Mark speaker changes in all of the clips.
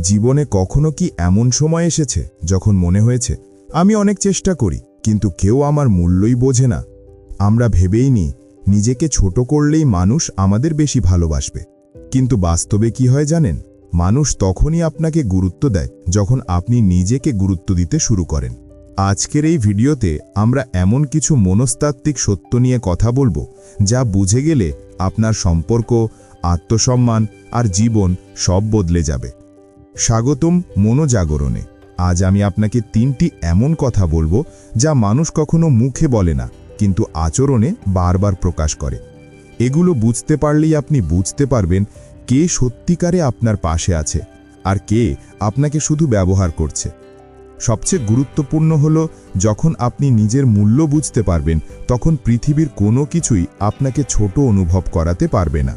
Speaker 1: জীবনে কখনো কি এমন সময় এসেছে যখন মনে হয়েছে, আমি অনেক চেষ্টা করি, কিন্তু কেউ আমার মূল্যই বোঝে না। আমরা ভেবেই নি, নিজেকে ছোট করলেই মানুষ আমাদের বেশি ভালোবাসবে। কিন্তু বাস্তবে কি হয় জানেন? মানুষ তখনই আপনাকে গুরুত্ব দেয়, যখন আপনি নিজেকে গুরুত্ব দিতে শুরু করেন। আজকের এই ভিডিওতে আমরা এমন কিছু মনস্তাত্ত্বিক সত্য নিয়ে কথা বলব, যা বুঝে গেলে আপনার সম্পর্ক, আত্মসম্মান আর জীবন সব বদলে যাবে। স্বাগতম মনোজাগরণে। আজ আমি আপনাকে তিনটি এমন কথা বলব যা মানুষ কখনো মুখে বলে না, কিন্তু আচরণে বারবার প্রকাশ করে। এগুলো বুঝতে পারলেই আপনি বুঝতে পারবেন কে সত্যিকারে আপনার পাশে আছে আর কে আপনাকে শুধু ব্যবহার করছে। সবচেয়ে গুরুত্বপূর্ণ হল, যখন আপনি নিজের মূল্য বুঝতে পারবেন, তখন পৃথিবীর কোনো কিছুই আপনাকে ছোট অনুভব করাতে পারবে না।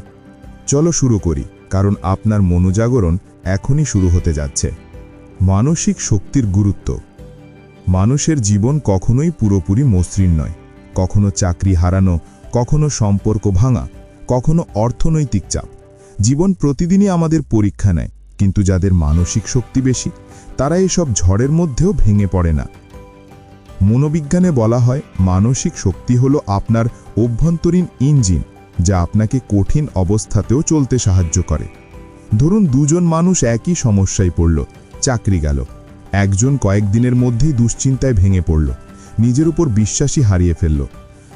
Speaker 1: চলো শুরু করি, কারণ আপনার মনোজাগরণ এখনই শুরু হতে যাচ্ছে। মানসিক শক্তির গুরুত্ব। মানুষের জীবন কখনোই পুরোপুরি মসৃণ নয়। কখনো চাকরি হারানো, কখনো সম্পর্ক ভাঙা, কখনো অর্থনৈতিক চাপ। জীবন প্রতিদিনই আমাদের পরীক্ষা নেয়, কিন্তু যাদের মানসিক শক্তি বেশি, তারা এসব ঝড়ের মধ্যেও ভেঙে পড়ে না। মনোবিজ্ঞানে বলা হয়, মানসিক শক্তি হল আপনার অভ্যন্তরীণ ইঞ্জিন, যা আপনাকে কঠিন অবস্থাতেও চলতে সাহায্য করে। ধরুন দুজন মানুষ একই সমস্যায় পড়ল, চাকরি গেল। একজন কয়েকদিনের মধ্যেই দুশ্চিন্তায় ভেঙে পড়ল, নিজের উপর বিশ্বাসী হারিয়ে ফেলল।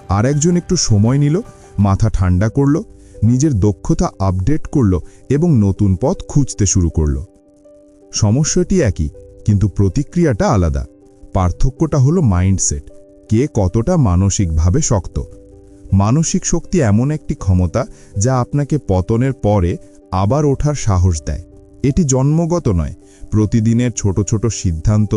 Speaker 1: আর একজন একটু সময় নিল, মাথা ঠান্ডা করল, নিজের দক্ষতা আপডেট করল এবং নতুন পথ খুঁজতে শুরু করল। সমস্যাটি একই, কিন্তু প্রতিক্রিয়াটা আলাদা। পার্থক্যটা হলো মাইন্ডসেট, কে কতটা মানসিকভাবে শক্ত। মানসিক শক্তি এমন একটি ক্ষমতা যা আপনাকে পতনের পরে আবার ওঠার সাহস দেয়। এটি জন্মগত নয়, প্রতিদিনের ছোট ছোট সিদ্ধান্ত,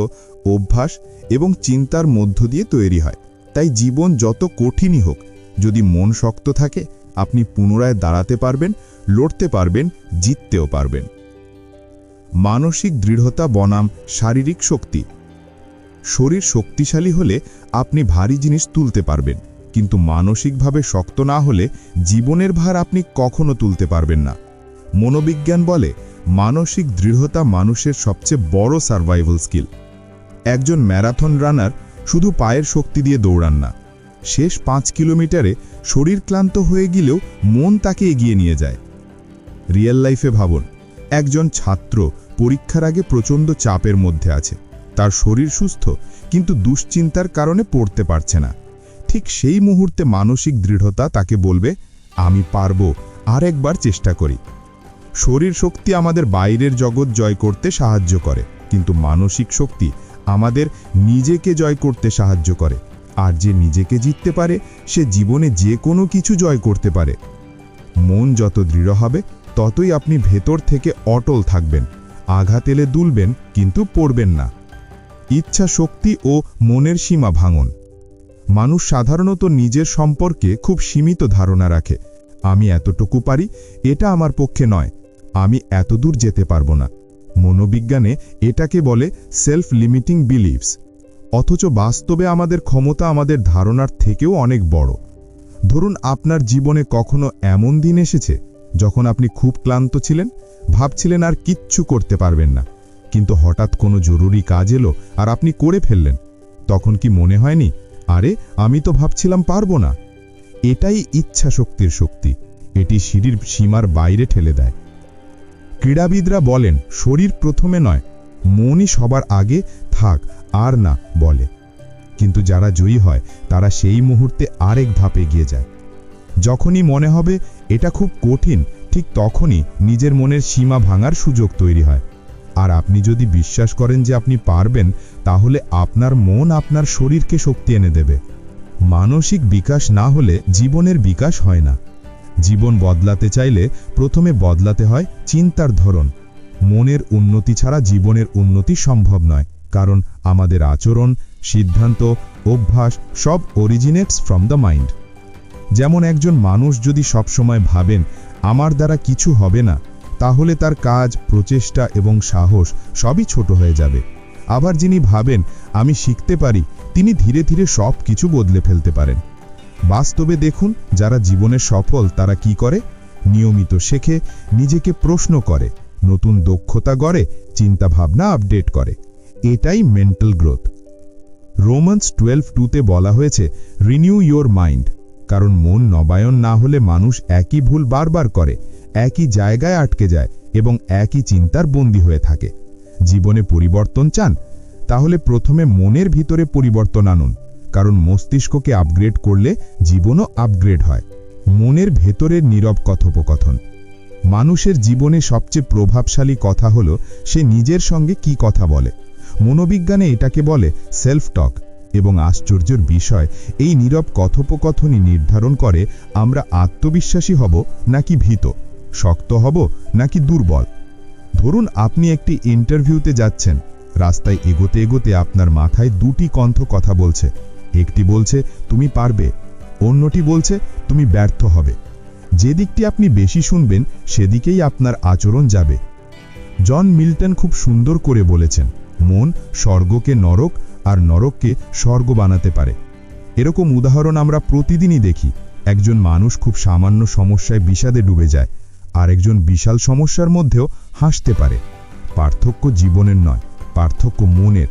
Speaker 1: অভ্যাস এবং চিন্তার মধ্য দিয়ে তৈরি হয়। তাই জীবন যত কঠিনই হোক, যদি মন শক্ত থাকে, আপনি পুনরায় দাঁড়াতে পারবেন, লড়তে পারবেন, জিততেও পারবেন। মানসিক দৃঢ়তা বনাম শারীরিক শক্তি। শরীর শক্তিশালী হলে আপনি ভারী জিনিস তুলতে পারবেন, কিন্তু মানসিকভাবে শক্ত না হলে জীবনের ভার আপনি কখনো তুলতে পারবেন না। মনোবিজ্ঞান বলে মানসিক দৃঢ়তা মানুষের সবচেয়ে বড় সার্ভাইভাল স্কিল একজন ম্যারাথন রানার শুধু পায়ের শক্তি দিয়ে দৌড়ান না, শেষ পাঁচ কিলোমিটারে শরীর ক্লান্ত হয়ে গেলেও মন তাকে এগিয়ে নিয়ে যায়। রিয়েল লাইফে ভাবুন, একজন ছাত্র পরীক্ষার আগে প্রচণ্ড চাপের মধ্যে আছে, তার শরীর সুস্থ, কিন্তু দুশ্চিন্তার কারণে পড়তে পারছে না। ঠিক সেই মুহূর্তে মানসিক দৃঢ়তা তাকে বলবে, আমি পারব আর একবার চেষ্টা করি। শরীর শক্তি আমাদের বাইরের জগৎ জয় করতে সাহায্য করে, কিন্তু মানসিক শক্তি আমাদের নিজেকে জয় করতে সাহায্য করে। আর যে নিজেকে জিততে পারে, সে জীবনে যে কোনো কিছু জয় করতে পারে। মন যত দৃঢ় হবে, ততই আপনি ভেতর থেকে অটল থাকবেন। আঘাত এলে দুলবেন, কিন্তু পড়বেন না। ইচ্ছা শক্তি ও মনের সীমা ভাঙন। মানুষ সাধারণত নিজের সম্পর্কে খুব সীমিত ধারণা রাখে। আমি এতটুকু পারি, এটা আমার পক্ষে নয়। আমি এতদূর যেতে পারব না। মনোবিজ্ঞানে এটাকে বলে সেলফ লিমিটিং বিলিভস। অথচ বাস্তবে আমাদের ক্ষমতা আমাদের ধারণার থেকেও অনেক বড়। ধরুন আপনার জীবনে কখনো এমন দিন এসেছে যখন আপনি খুব ক্লান্ত ছিলেন, ভাবছিলেন আর কিচ্ছু করতে পারবেন না। কিন্তু হঠাৎ কোনো জরুরি কাজ এলো আর আপনি করে ফেললেন। তখন কি মনে হয়নি, আরে, আমি তো ভাবছিলাম পারব না এটাই ইচ্ছা শক্তির শক্তি। এটি সিঁড়ির সীমার বাইরে ঠেলে দেয়। ক্রীড়াবিদরা বলেন, শরীর প্রথমে নয়, মনই সবার আগে থাক, আর না, বলে। কিন্তু যারা জয়ী হয়, তারা সেই মুহূর্তে আরেক ধাপ এগিয়ে যায়। যখনই মনে হবে এটা খুব কঠিন, ঠিক তখনই নিজের মনের সীমা ভাঙার সুযোগ তৈরি হয়। আর আপনি যদি বিশ্বাস করেন যে আপনি পারবেন, তাহলে আপনার মন আপনার শরীরকে শক্তি এনে দেবে। মানসিক বিকাশ না হলে জীবনের বিকাশ হয় না। জীবন বদলাতে চাইলে প্রথমে বদলাতে হয় চিন্তার ধরন। মনের উন্নতি ছাড়া জীবনের উন্নতি সম্ভব নয়, কারণ আমাদের আচরণ, সিদ্ধান্ত, অভ্যাস সব অরিজিনেটস ফ্রম দ্য মাইন্ড যেমন একজন মানুষ যদি সবসময় ভাবেন, আমার দ্বারা কিছু হবে না তাহলে তার কাজ, প্রচেষ্টা এবং সাহস সবই ছোট হয়ে যাবে। আবার যিনি ভাবেন, আমি শিখতে পারি তিনি ধীরে ধীরে সব কিছু বদলে ফেলতে পারেন। বাস্তবে দেখুন, যারা জীবনে সফল, তারা কি করে? নিয়মিত শেখে, নিজেকে প্রশ্ন করে, নতুন দক্ষতা গড়ে, চিন্তাভাবনা আপডেট করে। এটাই মেন্টাল গ্রোথ রোমান্স টুয়েলভ টুতে বলা হয়েছে রিনিউ ইয়োর মাইন্ড কারণ মন নবায়ন না হলে মানুষ একই ভুল বারবার করে, একই জায়গায় আটকে যায় এবং একই চিন্তার বন্দী হয়ে থাকে। জীবনে পরিবর্তন চান, তাহলে প্রথমে মনের ভিতরে পরিবর্তন আনুন। কারণ মস্তিষ্ককে আপগ্রেড করলে জীবনও আপগ্রেড হয়। মনের ভেতরের নীরব কথোপকথন। মানুষের জীবনে সবচেয়ে প্রভাবশালী কথা হলো, সে নিজের সঙ্গে কি কথা বলে। মনোবিজ্ঞানে এটাকে বলে সেলফ টক এবং আশ্চর্যের বিষয়। এই নীরব কথোপকথনই নির্ধারণ করে, আমরা আত্মবিশ্বাসী হব নাকি ভীত, শক্ত হব নাকি দুর্বল। ধরুন আপনি একটি ইন্টারভিউতে যাচ্ছেন, রাস্তায় এগোতে এগোতে আপনার মাথায় দুটি কণ্ঠ কথা বলছে। একটি বলছে, তুমি পারবে। অন্যটি বলছে, তুমি ব্যর্থ হবে। যে দিকটি আপনি বেশি শুনবেন, সেদিকেই আপনার আচরণ যাবে। জন মিল্টন খুব সুন্দর করে বলেছেন, মন স্বর্গকে নরক আর নরককে স্বর্গ বানাতে পারে। এরকম উদাহরণ আমরা প্রতিদিনই দেখি। একজন মানুষ খুব সামান্য সমস্যায় বিষাদে ডুবে যায়, আর একজন বিশাল সমস্যার মধ্যেও হাসতে পারে। পার্থক্য জীবনের নয়, পার্থক্য মনের।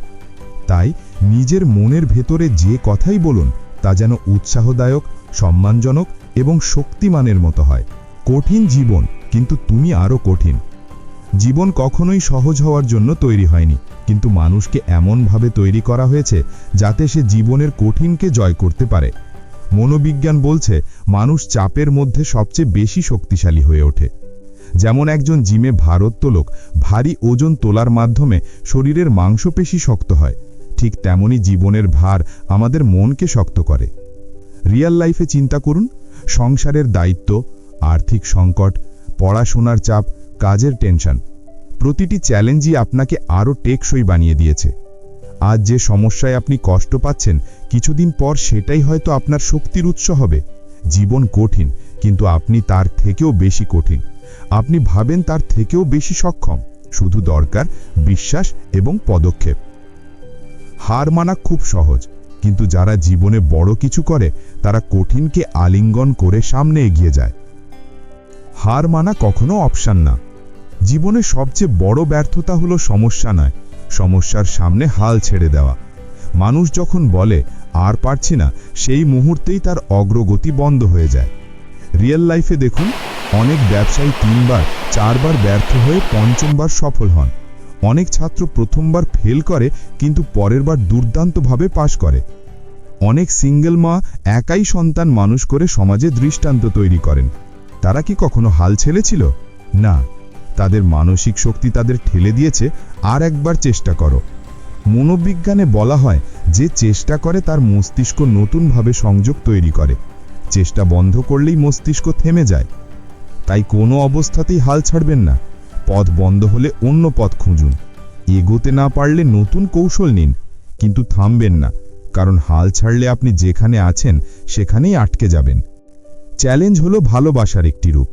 Speaker 1: তাই নিজের মনের ভেতরে যে কথাই বলুন, তা যেন উৎসাহদায়ক, সম্মানজনক এবং শক্তিমানের মতো হয়। কঠিন জীবন, কিন্তু তুমি আরও কঠিন। জীবন কখনোই সহজ হওয়ার জন্য তৈরি হয়নি, কিন্তু মানুষকে এমনভাবে তৈরি করা হয়েছে, যাতে সে জীবনের কঠিনকে জয় করতে পারে। মনোবিজ্ঞান বলছে, মানুষ চাপের মধ্যে সবচেয়ে বেশি শক্তিশালী হয়ে ওঠে। যেমন একজন জিমে ভারোত্তোলক, ভারী ওজন তোলার মাধ্যমে শরীরের মাংসপেশি শক্ত হয়। ঠিক তেমনি জীবনের ভার আমাদের মনকে শক্ত করে। রিয়াল লাইফে চিন্তা করুন, সংসারের দায়িত্ব, আর্থিক সংকট, পড়াশোনার চাপ, কাজের টেনশন, প্রতিটি চ্যালেঞ্জই আপনাকে আরও টেকসই বানিয়ে দিয়েছে। আজ যে সমস্যায় আপনি কষ্ট পাচ্ছেন, কিছুদিন পর সেটাই হয়তো আপনার শক্তির উৎস হবে। জীবন কঠিন, কিন্তু আপনি তার থেকেও বেশি কঠিন। আপনি ভাবেন তার থেকেও বেশি সক্ষম। শুধু দরকার, বিশ্বাস এবং পদক্ষেপ। হার মানা খুব সহজ। কিন্তু যারা জীবনে বড় কিছু করে, তারা কঠিনকে আলিঙ্গন করে সামনে এগিয়ে যায়। হার মানা কখনো অপশান না। জীবনে সবচেয়ে বড় ব্যর্থতা হলো সমস্যা নয়। সমস্যার সামনে হাল ছেড়ে দেওয়া। মানুষ যখন বলে, আর পারছি না, সেই মুহূর্তেই তার অগ্রগতি বন্ধ হয়ে যায়। রিয়েল লাইফে দেখুন, অনেক ব্যবসায়ী তিনবার, চারবার ব্যর্থ হয়ে পঞ্চমবার সফল হন। অনেক ছাত্র প্রথমবার ফেল করে, কিন্তু পরের বার দুর্দান্তভাবে পাশ করে। অনেক সিঙ্গেল মা একাই সন্তান মানুষ করে সমাজে দৃষ্টান্ত তৈরি করেন। তারা কি কখনো হাল ছেড়েছিল? না। তাদের মানসিক শক্তি তাদের ঠেলে দিয়েছে, আর একবার চেষ্টা করো। মনোবিজ্ঞানে বলা হয়, যে চেষ্টা করে তার মস্তিষ্ক নতুনভাবে সংযোগ তৈরি করে। চেষ্টা বন্ধ করলেই মস্তিষ্ক থেমে যায়। তাই কোনো অবস্থাতেই হাল ছাড়বেন না। পথ বন্ধ হলে অন্য পথ খুঁজুন। এগোতে না পারলে নতুন কৌশল নিন, কিন্তু থামবেন না, কারণ হাল ছাড়লে আপনি যেখানে আছেন, সেখানেই আটকে যাবেন। চ্যালেঞ্জ হলো ভালোবাসার একটি রূপ।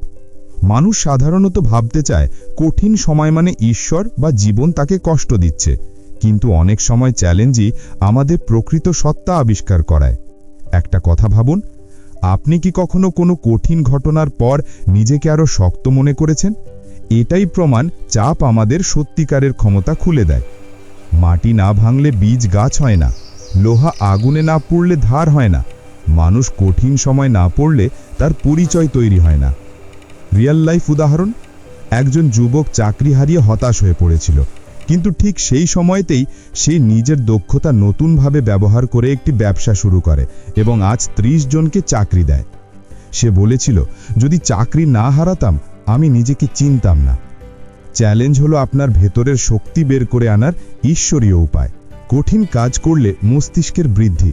Speaker 1: মানুষ সাধারণত ভাবতে চায়, কঠিন সময় মানে ঈশ্বর বা জীবন তাকে কষ্ট দিচ্ছে, কিন্তু অনেক সময় চ্যালেঞ্জই আমাদের প্রকৃত সত্তা আবিষ্কার করায়। একটা কথা ভাবুন, আপনি কি কখনো কোনো কঠিন ঘটনার পর নিজেকে আরও শক্ত মনে করেছেন? এটাই প্রমাণ চাপ আমাদের সত্যিকারের ক্ষমতা খুলে দেয়। মাটি না ভাঙলে বীজ গাছ হয় না, লোহা আগুনে না পড়লে ধার হয় না, মানুষ কঠিন সময় না পড়লে তার পরিচয় তৈরি হয় না। রিয়েল লাইফ উদাহরণ, একজন যুবক চাকরি হারিয়ে হতাশ হয়ে পড়েছিল, কিন্তু ঠিক সেই সময়তেই সে নিজের দক্ষতা নতুনভাবে ব্যবহার করে একটি ব্যবসা শুরু করে এবং আজ ৩০ জনকে চাকরি দেয়। সে বলেছিল, যদি চাকরি না হারাতাম আমি নিজেকে চিনতাম না। চ্যালেঞ্জ হলো আপনার ভেতরের শক্তি বের করে আনার ঈশ্বরীয় উপায়। কঠিন কাজ করলে মস্তিষ্কের বৃদ্ধি।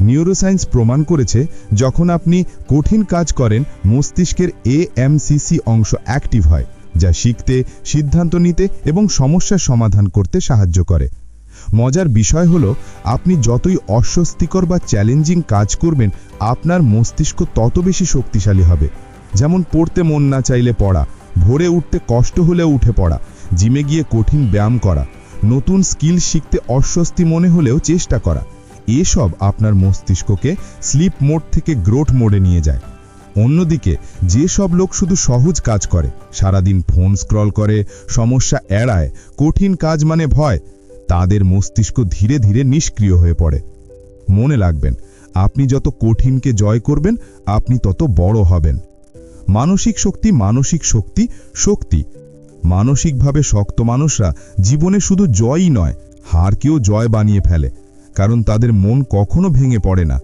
Speaker 1: নিউরোসায়েন্স প্রমাণ করেছে, যখন আপনি কঠিন কাজ করেন, মস্তিষ্কের এএমসিসি অংশ অ্যাক্টিভ হয়, যা শিখতে, সিদ্ধান্ত নিতে এবং সমস্যার সমাধান করতে সাহায্য করে। মজার বিষয় হলো, আপনি যতই অস্বস্তিকর বা চ্যালেঞ্জিং কাজ করবেন, আপনার মস্তিষ্ক তত বেশি শক্তিশালী হবে। যেমন পড়তে মন না চাইলে পড়া, ভোরে উঠতে কষ্ট হলে উঠে পড়া, জিমে গিয়ে কঠিন ব্যায়াম করা, নতুন স্কিল শিখতে অস্বস্তি মনে হলেও চেষ্টা করা, এসব আপনার মস্তিষ্ককে স্লিপ মোড থেকে গ্রোথ মোডে নিয়ে যায়। অন্যদিকে যে সব লোক শুধু সহজ কাজ করে, সারাদিন ফোন স্ক্রল করে, সমস্যা এড়ায়, কঠিন কাজ মানে ভয়, তাদের মস্তিষ্ক ধীরে ধীরে নিষ্ক্রিয় হয়ে পড়ে। মনে রাখবেন, আপনি যত কঠিনকে জয় করবেন, আপনি তত বড় হবেন। মানসিক শক্তি মানসিক শক্তি শক্তি। মানসিকভাবে শক্ত মানুষরা জীবনে শুধু জয়ই নয়, হারকেও জয় বানিয়ে ফেলে, কারণ তাদের মন কখনো ভেঙে পড়ে না।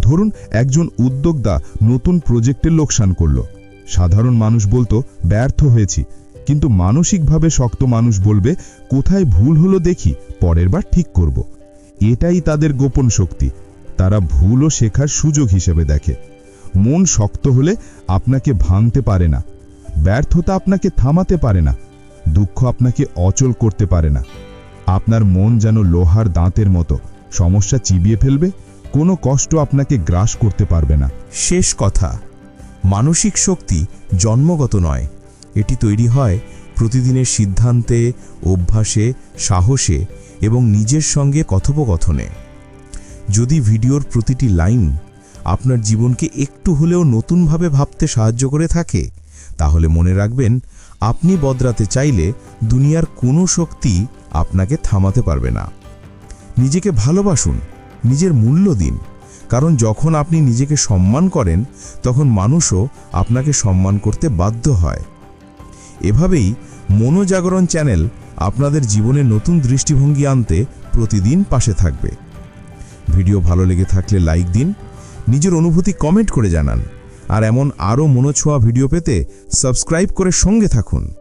Speaker 1: ধরুন, একজন উদ্যোক্তা নতুন প্রজেক্টের লোকসান করল। সাধারণ মানুষ বলতো, ব্যর্থ হয়েছি। কিন্তু মানসিকভাবে শক্ত মানুষ বলবে, কোথায় ভুল হলো দেখি, পরের বার ঠিক করব। এটাই তাদের গোপন শক্তি। তারা ভুলও শেখার সুযোগ হিসেবে দেখে। মন শক্ত হলে আপনাকে ভাঙতে পারে না। ব্যর্থতা আপনাকে থামাতে পারে না। দুঃখ আপনাকে অচল করতে পারে না। আপনার মন যেন লোহার দাঁতের মতো। সমস্যা চিবিয়ে ফেলবে, কোনো কষ্ট আপনাকে গ্রাস করতে পারবে না।
Speaker 2: শেষ কথা, মানসিক শক্তি জন্মগত নয়। এটি তৈরি হয় প্রতিদিনের সিদ্ধান্তে, অভ্যাসে, সাহসে এবং নিজের সঙ্গে কথোপকথনে। যদি ভিডিওর প্রতিটি লাইন আপনার জীবনকে একটু হলেও নতুনভাবে ভাবতে সাহায্য করে থাকে, তাহলে মনে রাখবেন, আপনি বদলাতে চাইলে দুনিয়ার কোনো শক্তি আপনাকে থামাতে পারবে না। নিজেকে ভালোবাসুন, নিজের মূল্য দিন, কারণ যখন আপনি নিজেকে সম্মান করেন, তখন মানুষও আপনাকে সম্মান করতে বাধ্য হয়। এভাবেই মনোজাগরণ চ্যানেল আপনাদের জীবনে নতুন দৃষ্টিভঙ্গি আনতে প্রতিদিন পাশে থাকবে। ভিডিও ভালো লেগে থাকলে লাইক দিন নিজের অনুভূতি কমেন্ট করে জানান। আর এমন আরও মনোছোঁয়া ভিডিও পেতে সাবস্ক্রাইব করে সঙ্গে থাকুন।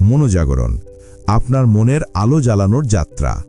Speaker 2: মনোজাগরণ, আপনার মনের আলো জ্বালানোর যাত্রা।